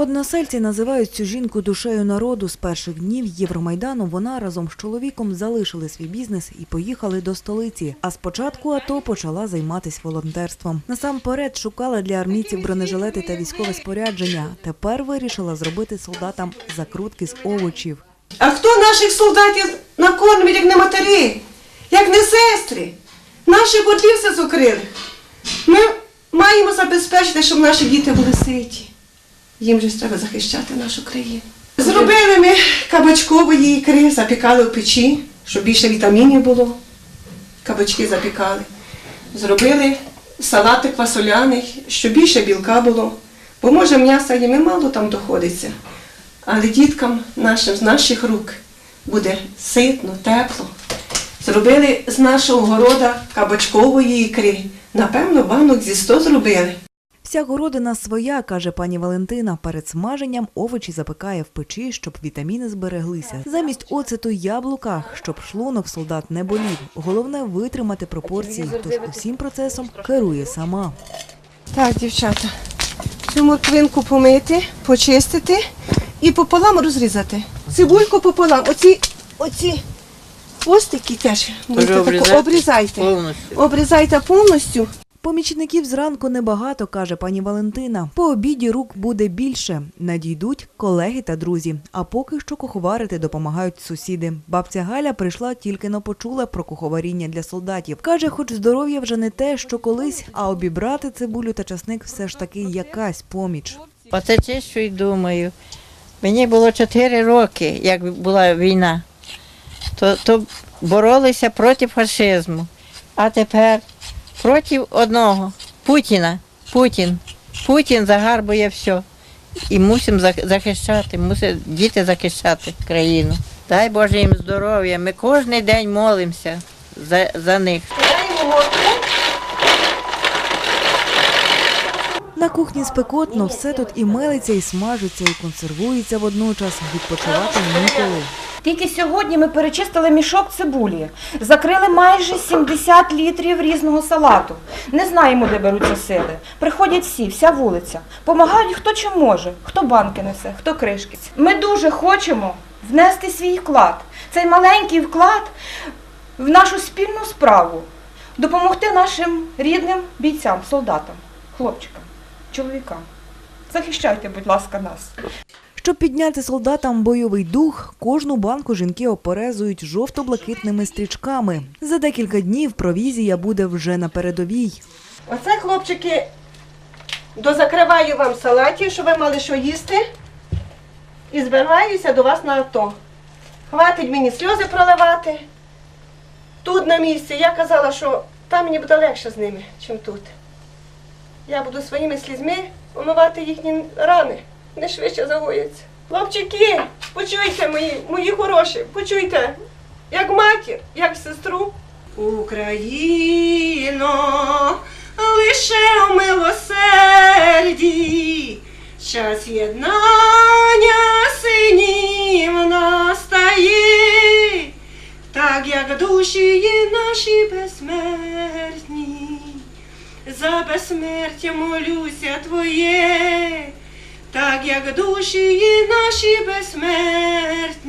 Односельці називають цю жінку душею народу. З перших днів Євромайдану вона разом з чоловіком залишили свій бізнес і поїхали до столиці. А спочатку АТО почала займатися волонтерством. Насамперед шукала для армійців бронежилети та військове спорядження. Тепер вирішила зробити солдатам закрутки з овочів. А хто наших солдатів накормить, як не матері, як не сестри? Наші бодлі все зукрили. Ми маємо забезпечити, щоб наші діти були ситі. Їм же треба захищати нашу країну. Зробили ми кабачкової ікри, запікали в печі, щоб більше вітамінів було. Кабачки запікали. Зробили салатик фасоляний, щоб більше білка було. Бо може м'яса їм і мало там доходиться. Але діткам нашим з наших рук буде ситно, тепло. Зробили з нашого города кабачкової ікри. Напевно, банок зі 100 зробили. Вся городина своя, каже пані Валентина. Перед смаженням овочі запекає в печі, щоб вітаміни збереглися. Замість оцету яблука, щоб шлунок солдат не болів. Головне витримати пропорції. Тож усім процесом керує сама. Так, дівчата, цю морквинку помити, почистити і пополам розрізати. Цибульку пополам. Оці, оці хвостики теж будете тако обрізайте. повністю. Обрізайте повністю. Помічників зранку небагато, каже пані Валентина. По обіді рук буде більше. Надійдуть колеги та друзі. А поки що куховарити допомагають сусіди. Бабця Галя прийшла тільки но почула про куховаріння для солдатів. Каже, хоч здоров'я вже не те, що колись, а обібрати цибулю та часник все ж таки якась поміч. Оце чищу і думаю. Мені було 4 роки, як була війна, то, то боролися проти фашизму. А тепер проти одного Путіна. Путін. Путін загарбує все. І мусимо захищати, мусять діти захищати країну. Дай Боже їм здоров'я. Ми кожен день молимося за, за них. На кухні спекотно, все тут і мелиться, і смажиться, і консервується водночас. Відпочивати ніколи. Тільки сьогодні ми перечистили мішок цибулі, закрили майже 70 літрів різного салату. Не знаємо, де беруться сили. Приходять всі, вся вулиця. Помагають хто чим може, хто банки несе, хто кришки. Ми дуже хочемо внести свій вклад, цей маленький вклад в нашу спільну справу, допомогти нашим рідним бійцям, солдатам, хлопчикам, чоловікам. Захищайте, будь ласка, нас. Щоб підняти солдатам бойовий дух, кожну банку жінки оперезують жовто-блакитними стрічками. За декілька днів провізія буде вже на передовій. Оце, хлопчики, дозакриваю вам салатів, щоб ви мали що їсти. І збираюся до вас на АТО. Хватить мені сльози проливати. Тут на місці. Я казала, що там мені буде легше з ними, ніж тут. Я буду своїми слізьми омивати їхні рани. Не швидше загояться. Хлопчики, почуйте мої, мої хороші, почуйте, як матір, як сестру. Україно, лише у милосерді, час єднання синів настає, так як душі наші безсмертні, за безсмертя молюся Твоє, так як душі наші безсмертні,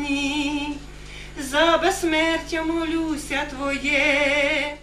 за безсмертя молюся Твоє.